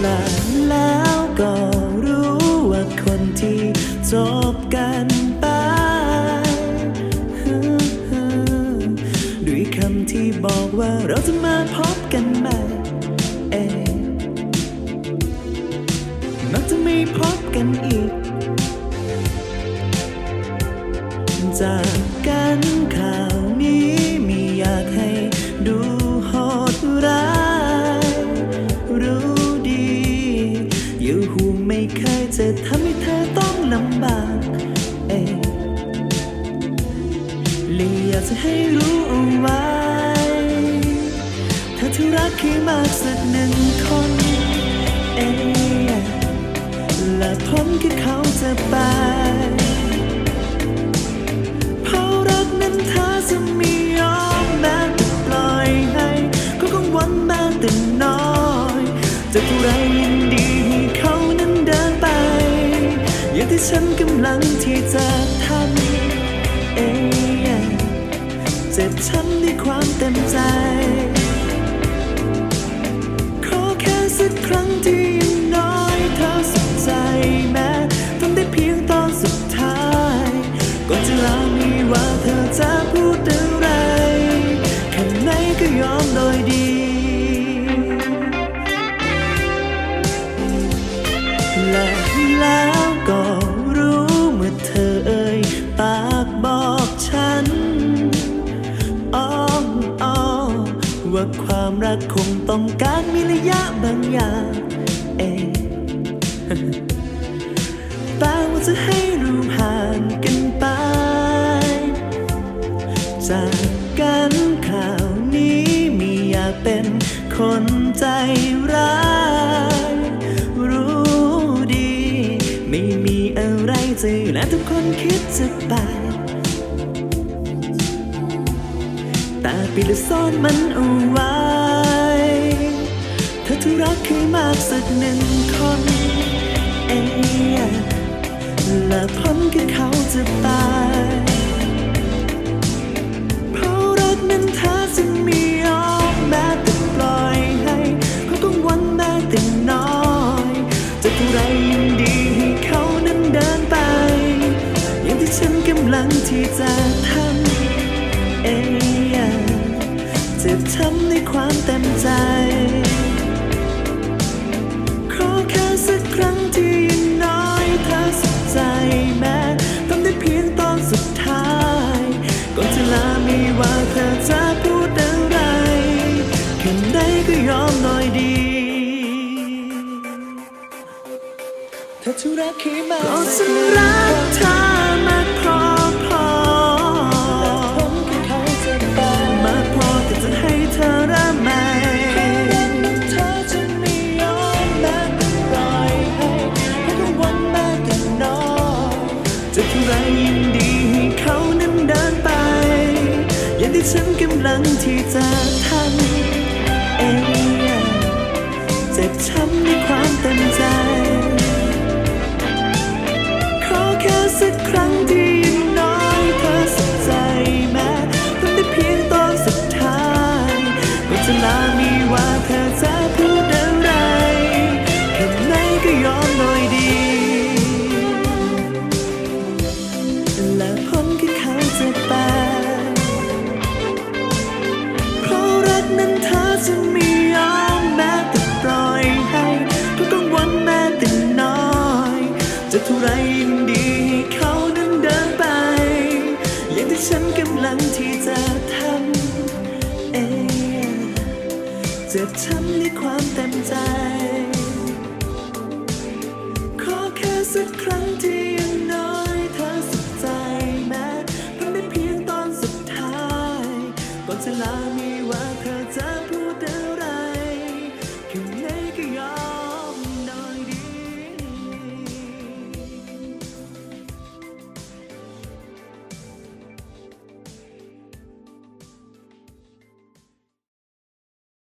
และแล้วก็รู้ว่าคนที่จบกันไปด้วยคำที่บอกว่าเราจะมาพบกันใหม่เอมักจะไม่พบกันอีก จากกันข่าากจะให้รู้เอาไว้ ถ้าที่รักคือมากสักหนึ่งคน กับฉันด้วยความเต็มใจ ขอแค่สักครั้งที่ยังน้อยเธอสนใจแม้ทำได้เพียงตอนสุดท้ายก่อนจะลามีว่าเธอจะพูดอะไรแค่ไหนก็ยอมโดยดี ความรักคงต้องการมีระยะบางอย่างเองแต่ว่าจะให้รู้ห่างกันไป จากกันข่าวนี้มีอยากเป็นคนใจร้ายรู้ดี ไม่มีอะไรจะและทุกคนคิดจะไปแต่ปิดซ่อนมันเอาไว้ ถ้าที่รักคือมากสักหนึ่งคนเองและพ้นคือเขาจะไปเพราะรักนั้นเธอจะม่ยอมแม้แต่ปล่อยให้เขากังวลแม้แต่น้อยจะเท่าไรยินดีให้เขานั้นเดินไปอย่างที่ฉันกำลังที่จะทำ ก็ฉันรักเธอมาพอพอมคือเขาจะไปมากพอที่จะให้เธอรักใหม่เธอจะไม่ยอมแม้แต่ปล่อยให้ให้กังวลแม้แต่น้อยจะเท่าไรยินดีให้เขานั้นเดินไป อย่างที่ฉันกำลังที่จะทำเองเจ็บช้ำในความเต็มใจ จะเท่าไรยินดีให้เขานั้นเดินไป อย่างที่ฉันกำลังที่จะทำเองเจ็บช้ำในความเต็มใจ ขอแค่สักครั้งที่ยังน้อยเธอสุขใจแม้ทำได้เพียงตอนสุดท้ายก่อนจะลา